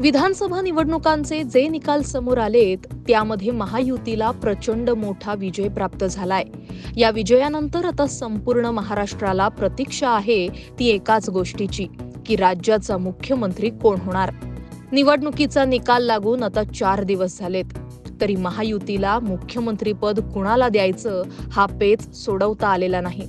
विधानसभा निवडणुकांचे जे निकाल समोर आलेत त्यामध्ये महायुतीला प्रचंड मोठा विजय प्राप्त झालाय. या विजयानंतर आता संपूर्ण महाराष्ट्राला प्रतीक्षा आहे ती एकाच गोष्टीची की राज्याचा मुख्यमंत्री कोण होणार? निवडणुकीचा निकाल लागून आता चार दिवस झालेत. तरी महायुतीला मुख्यमंत्रीपद कुणाला द्यायचं हा पेच सोडवता आलेला नाही.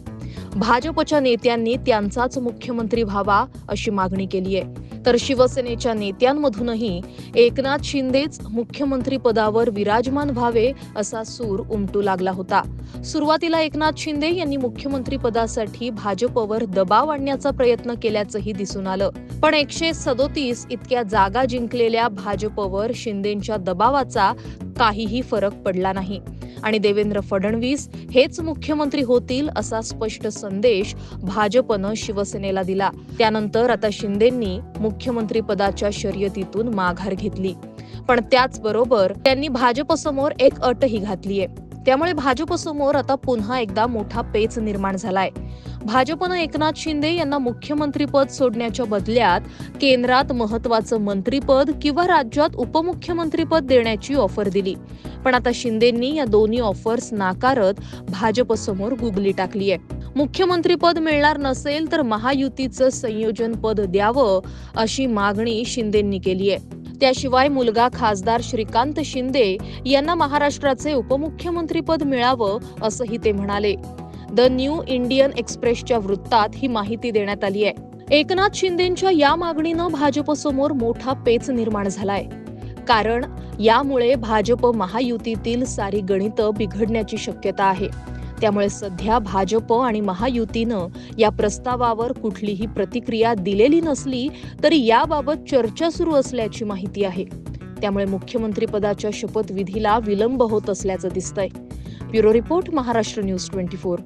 भाजपच्या नेत्यांनी त्यांचाच मुख्यमंत्री व्हावा अशी मागणी केली आहे तर शिवसेनेच्या नेत्यांमधूनही एकनाथ शिंदेच मुख्यमंत्री पदावर विराजमान व्हावे असा सूर उमटू लागला होता. सुरुवातीला एकनाथ शिंदे यांनी मुख्यमंत्री पदासाठी भाजपवर दबाव आणण्याचा प्रयत्न केल्याचंही दिसून आलं. पण एकशे सदोतीस इतक्या जागा जिंकलेल्या भाजपवर शिंदेच्या दबावाचा काहीही फरक पडला नाही. आणि देवेंद्र फडणवीस हेच मुख्यमंत्री होतील असा स्पष्ट संदेश भाजपनं शिवसेनेला दिला. त्यानंतर आता शिंदेंनी मुख्यमंत्री पदाच्या शर्यतीतून माघार घेतली. पण त्याचबरोबर त्यांनी भाजपसमोर एक अटही घातलीये. त्यामुळे भाजपसमोर आता पुन्हा एकदा मोठा पेच निर्माण झालाय. भाजपनं एकनाथ शिंदे यांना मुख्यमंत्रीपद सोडण्याच्या बदल्यात केंद्रात महत्वाचं मंत्रीपद किंवा राज्यात उपमुख्यमंत्रीपद देण्याची ऑफर दिली. पण आता शिंदेंनी या दोन्ही ऑफर्स नाकारत भाजपसमोर गुगली टाकली आहे मुख्यमंत्रीपद मिळणार नसेल तर महायुतीचं संयोजन पद द्यावं अशी मागणी शिंदेंनी केली आहे त्याशिवाय मुलगा खासदार श्रीकांत शिंदे यांना महाराष्ट्राचे उपमुख्यमंत्रीपद मिळावं असंही ते म्हणाले. द न्यू इंडियन एक्सप्रेसच्या वृत्तात ही माहिती देण्यात आली आहे. एकनाथ शिंदेच्या या मागणीनं भाजपसमोर मोठा पेच निर्माण झालाय. कारण यामुळे भाजप महायुतीतील सारी गणितं बिघडण्याची शक्यता आहे. त्यामुळे सध्या भाजप आणि महायुतीनं या प्रस्तावावर कुठलीही प्रतिक्रिया दिलेली नसली तरी याबाबत चर्चा सुरू असल्याची माहिती आहे. त्यामुळे मुख्यमंत्रीपदाच्या शपथविधीला विलंब होत असल्याचं दिसतंय. Bureau report Maharashtra news twenty four.